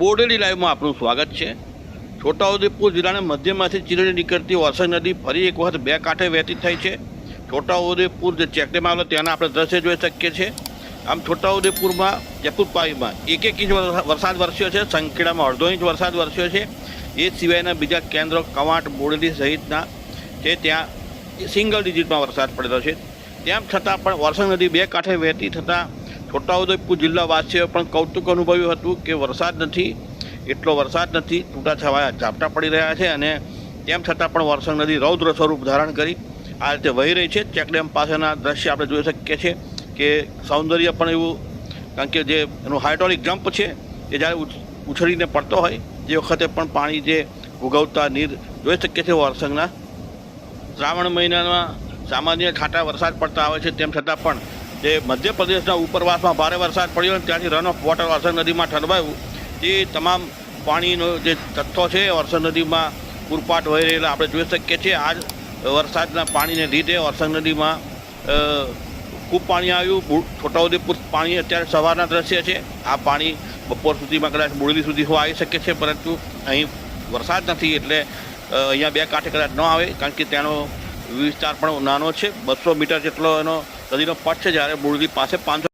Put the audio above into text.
બોડેલી લાઈવમાં આપનું સ્વાગત છે. છોટાઉદેપુર જિલ્લાના મધ્યમાંથી ચીરડી નીકળતી વરસાદ નદી ફરી એક વખત બે કાંઠે વહેતી થઈ છે. છોટાઉદેપુર જે ચેકડેમ આવેલો ત્યાંના આપણે દ્રશ્ય જોઈ શકીએ છીએ. આમ છોટાઉદેપુરમાં જયપુરપાવીમાં એક એક ઇંચ વરસા- વરસાદ વરસ્યો છે. સંખેડામાં અડધો ઇંચ વરસાદ વરસ્યો છે. એ સિવાયના બીજા કેન્દ્રો કવાંટ, બોડેલી સહિતના જે ત્યાં સિંગલ ડિજિટમાં વરસાદ પડેલો છે. તેમ છતાં પણ વરસાદ નદી બે કાંઠે વહેતી થતાં છોટાઉદેપુર જિલ્લાવાસીઓએ પણ કૌતુક અનુભવ્યું હતું કે વરસાદ નથી, એટલો વરસાદ નથી છૂટાછવાયા ઝાપટા પડી રહ્યા છે અને તેમ છતાં પણ વરસાદ નદી રૌદ્ર સ્વરૂપ ધારણ કરી આ રીતે વહી રહી છે. ચેકડેમ પાસેના દ્રશ્ય આપણે જોઈ શકીએ છીએ કે સૌંદર્ય પણ એવું, કારણ કે જે એનું હાઇડ્રોલિક જમ્પ છે, એ જ્યારે ઉછળીને પડતો હોય, જે વખતે પણ પાણી જે ઉગવતા નીર જોઈ શકીએ છીએ વરસંગના શ્રાવણ મહિનામાં સામાન્ય છાંટા વરસાદ પડતા આવે છે, તેમ છતાં પણ જે મધ્યપ્રદેશના ઉપરવાસમાં ભારે વરસાદ પડ્યો અને ત્યાંથી રન ઓફ વોટર વરસાદ નદીમાં ઠલવાયું તે તમામ પાણીનો જે જથ્થો છે એ વરસાદ નદીમાં પૂરપાટ વહી રહેલા આપણે જોઈ શકીએ છીએ. આજ વરસાદના પાણીને લીધે વરસાદ નદીમાં ખૂબ પાણી આવ્યું. છોટાઉદેપુર પાણી અત્યારે સવારના દ્રશ્ય છે. આ પાણી બપોર સુધીમાં કદાચ બોડેલી સુધી આવી શકે છે, પરંતુ અહીં વરસાદ નથી એટલે અહીંયા બે કાંઠે કદાચ ન આવે, કારણ કે ત્યાંનો વિસ્તાર પણ નાનો છે. બસો મીટર જેટલો એનો નદીનો પટ છે જ્યારે મૂળની પાસે પાંચસો